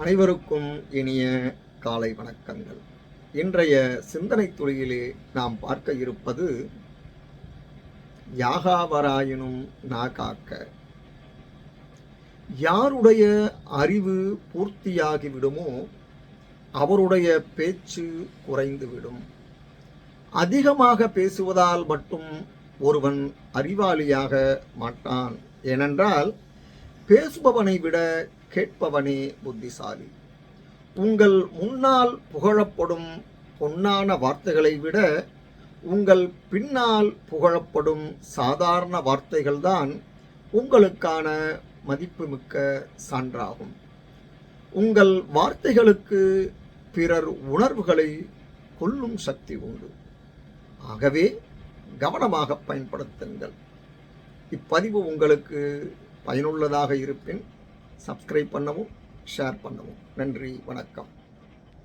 அனைவருக்கும் இனிய காலை வணக்கங்கள். இன்றைய சிந்தனை துளியிலே நாம் பார்க்க இருப்பது யாகாவராயினும் நாகாக்க. யாருடைய அறிவு பூர்த்தியாகிவிடுமோ அவருடைய பேச்சு குறைந்துவிடும். அதிகமாக பேசுவதால் மட்டும் ஒருவன் அறிவாளியாக மாட்டான். ஏனென்றால் பேசுபவனை விட கேட்பவனே புத்திசாலி. உங்கள் முன்னால் புகழப்படும் பொன்னான வார்த்தைகளை விட உங்கள் பின்னால் புகழப்படும் சாதாரண வார்த்தைகள்தான் உங்களுக்கான மதிப்புமிக்க சான்றாகும். உங்கள் வார்த்தைகளுக்கு பிறர் உணர்வுகளை கொல்லும் சக்தி உண்டு. ஆகவே கவனமாக பயன்படுத்துங்கள். இப்பதிவு உங்களுக்கு பயனுள்ளதாக இருப்பின் சப்ஸ்கிரைப் பண்ணவும் ஷேர் பண்ணவும். நன்றி வணக்கம்.